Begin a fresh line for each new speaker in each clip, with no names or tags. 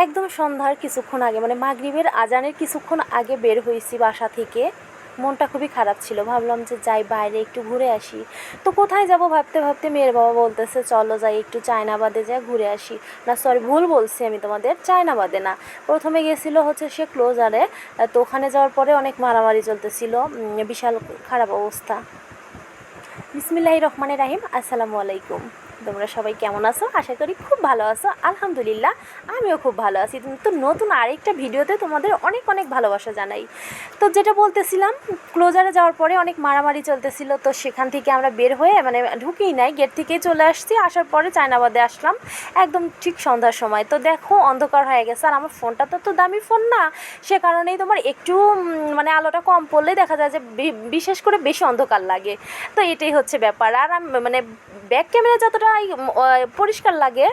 একদম সন্ধ্যার কিছুক্ষণ আগে মানে মাগরিবের আজানের কিছুক্ষণ আগে বের হয়েছি বাসা থেকে। মনটা খুবই খারাপ ছিল। ভাবলাম যে যাই বাইরে একটু ঘুরে আসি। তো কোথায় যাব ভাবতে ভাবতে মেয়ের বাবা বলতেছে, চলো যাই একটু চায়নাবাদে যাই, ঘুরে আসি। না সরি ভুল বলছি আমি তোমাদের, চায়নাবাদে না। প্রথমে গেছিল হচ্ছে সে ক্লোজারে, তো ওখানে যাওয়ার পরে অনেক মারামারি চলতেছিল। বিশাল খারাপ অবস্থা। বিসমিল্লাহ রহমানের রাহিম, আসসালামু আলাইকুম। তোমরা সবাই কেমন আছো? আশা করি খুব ভালো আছো। আলহামদুলিল্লাহ, আমিও খুব ভালো আছি। তো নতুন আরেকটা ভিডিওতে তোমাদের অনেক অনেক ভালোবাসা জানাই। তো যেটা বলতেছিলাম ক্লোজারে যাওয়ার পরে অনেক মারামারি চলতেছিল, তো সেখান থেকে আমরা বের হয়ে মানে ঢুকেই নাই গেট থেকেই চলে আসছি। আসার পরে চায়নাবাদে আসলাম, একদম ঠিক সন্ধ্যার সময়। তো দেখো, অন্ধকার হয়ে গেছে। আর আমার ফোনটা তো তো দামি ফোন না। সে কারণেই তোমার একটু মানে আলোটা কম পড়লেই দেখা যায় যে বিশেষ করে বেশি অন্ধকার লাগে। তো এটাই হচ্ছে ব্যাপার। আর মানে ব্যাক ক্যামেরা যতটা এই, পরিষ্কার লাগে।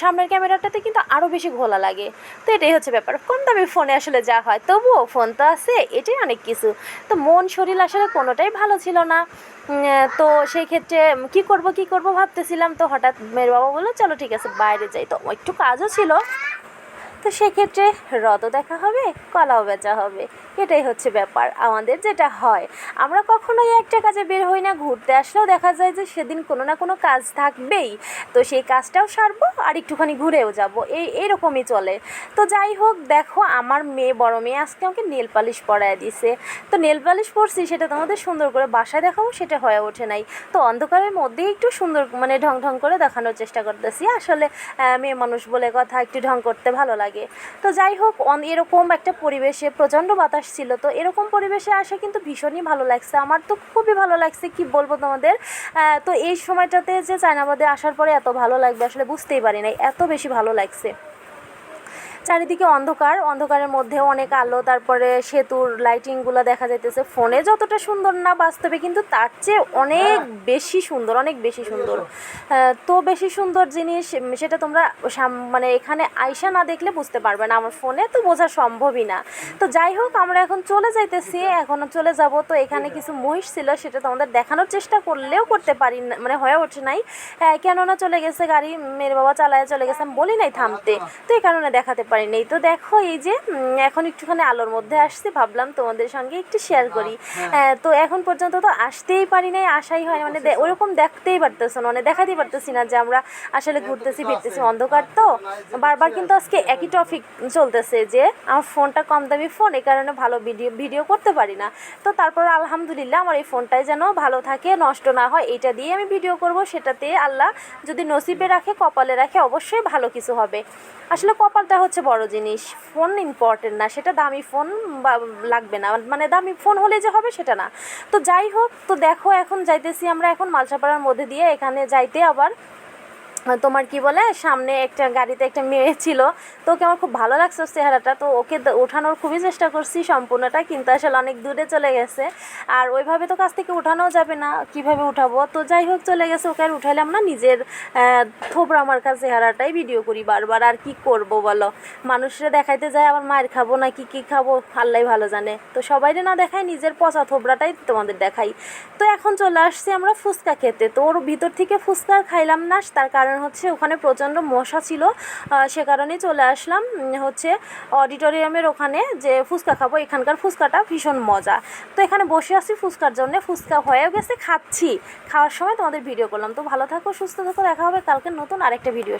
সামনের ক্যামেরাটাতে কিন্তু আরও বেশি ঘোলা লাগে। তো এটাই হচ্ছে ব্যাপার। কম দামি ফোনে আসলে যা হয় তবুও ফোন তো আছে এটাই অনেক কিছু। তো মন শরীর আসলে কোনোটাই ভালো ছিল না। তো সেই ক্ষেত্রে কি করব কি করব ভাবতেছিলাম। তো হঠাৎ মেয়ের বাবা বলল চলো ঠিক আছে বাইরে যাই। তো একটু কাজও ছিল। তো সেক্ষেত্রে রদও দেখা হবে, কলাও বেচা হবে। এটাই হচ্ছে ব্যাপার, আমাদের যেটা হয়। আমরা কখনোই একটা কাজে বের হই না, ঘুরতে আসলেও দেখা যায় যে সেদিন কোনো না কোনো কাজ থাকবেই। তো সেই কাজটাও সারবো আর একটুখানি ঘুরেও যাব এই এরকমই চলে। তো যাই হোক, দেখো আমার মেয়ে, বড় মেয়ে আজকে আমাকে নেল পালিশ পরায় দিছে। তো নেল পালিশ পরছি, সেটা তোমাদের সুন্দর করে বাসায় দেখাবো, সেটা হয়ে ওঠে নাই। তো অন্ধকারের মধ্যেই একটু সুন্দর মানে ঢং ঢং করে দেখানোর চেষ্টা করতেছি। আসলে মেয়ে মানুষ বলে কথা, একটু ঢং করতে ভালো লাগে। তো যাই হোক এরকম একটা পরিবেশে প্রচণ্ড বাতাস ছিল, তো এরকম পরিবেশে আসা কিন্তু ভীষণই ভালো লাগছে। আমার তো খুবই ভালো লাগছে কি বলব তোমাদের। তো এই সময়টাতে যে চায়নাবাদে আসার পরে এত ভালো লাগবে আসলে বুঝতেই পারি নাই, এত বেশি ভালো লাগছে। চারিদিকে অন্ধকার অন্ধকারের মধ্যে অনেক আলো তারপরে সেতুর লাইটিংগুলো দেখা যাইতেছে। ফোনে যতটা সুন্দর না বাস্তবে কিন্তু তার চেয়ে অনেক বেশি সুন্দর অনেক বেশি সুন্দর। তো বেশি সুন্দর জিনিস সেটা তোমরা মানে এখানে আইসা না দেখলে বুঝতে পারবে না। আমার ফোনে তো বোঝা সম্ভবই না। তো যাই হোক আমরা এখন চলে যাইতেছি এখন চলে যাব। তো এখানে কিছু মহিষ ছিল সেটা তোমাদের দেখানোর চেষ্টা করলেও করতে পারি না মানে হয়ে ওঠে নাই। কেননা চলে গেছে গাড়ি মেয়ের বাবা চালায় চলে গেছে আমি বলি নাই থামতে। তো এই কারণে দেখাতে পারি নাই। তো দেখো এই যে এখন একটুখানি আলোর মধ্যে আসছে ভাবলাম তোমাদের সঙ্গে একটু শেয়ার করি। আহ, তো এখন পর্যন্ত তো আসতেই পারি নাই আসাই হয় মানে ওরকম দেখতেই পারতেছো না মানে দেখাতেই পারতেছি না যে আমরা আসলে ঘুরতেছি ফিরতেছি অন্ধকার তো। বারবার কিন্তু আজকে একই টপিক চলতেছে যে আমার ফোনটা কম দামি ফোন এই কারণে ভালো ভিডিও ভিডিও করতে পারি না। তো তারপর আলহামদুলিল্লাহ আমার এই ফোনটাই যেন ভালো থাকে নষ্ট না হয় এটা দিয়ে আমি ভিডিও করব। সেটাতে আল্লাহ যদি নসিবে রাখে কপালে রাখে অবশ্যই ভালো কিছু হবে। আসলে কপালটা হচ্ছে বড় জিনিস ফোন ইম্পর্টেন্ট না। সেটা দামি ফোন লাগবে না। মানে দামি ফোন হলে যে হবে সেটা না। তো যাই হোক, তো দেখো এখন যাইতেছি আমরা এখন মালসাপাড়ার মধ্যে দিয়ে। এখানে যাইতে আবার তোমার কি বলে, সামনে একটা গাড়িতে একটা মেয়ে ছিল, তো ওকে আমার খুব ভালো লাগছে চেহারাটা, তো ওকে ওঠানোর খুবই চেষ্টা করছি সম্পূর্ণটা, কিন্তু আসলে অনেক দূরে চলে গেছে। আর ওইভাবে তো কাছ থেকে উঠানোও যাবে না, কীভাবে উঠাবো? তো যাই হোক, চলে গেছে, ওকে আর উঠাইলাম না, নিজের থোবরা আমার কাছে চেহারাটাই ভিডিও করি বারবার, আর কি করব বলো? মানুষরা দেখাইতে যায়, আবার মায়ের খাব না কি কি খাব? আল্লাহ ভালো জানে। তো সবাইরে না দেখাই, নিজের পচা থোবরাটাই তোমাদের দেখাই। তো এখন চলে আসছি আমরা ফুচকা খেতে, তো ওর ভিতর থেকে ফুচকা খাইলাম না, তার কারণ হচ্ছে ওখানে প্রচণ্ড মশা ছিল। সে কারণেই চলে আসলাম হচ্ছে অডিটোরিয়ামের ওখানে যে ফুচকা খাব, এখানকার ফুচকাটা ভীষণ মজা। তো এখানে বসে আছি ফুচকার জন্য, ফুচকা হয়েও গেছে, খাচ্ছি। খাওয়ার সময় তোমাদের ভিডিও করলাম। তো ভালো থাকো, সুস্থ থাকো, দেখা হবে কালকে নতুন আরেকটা ভিডিও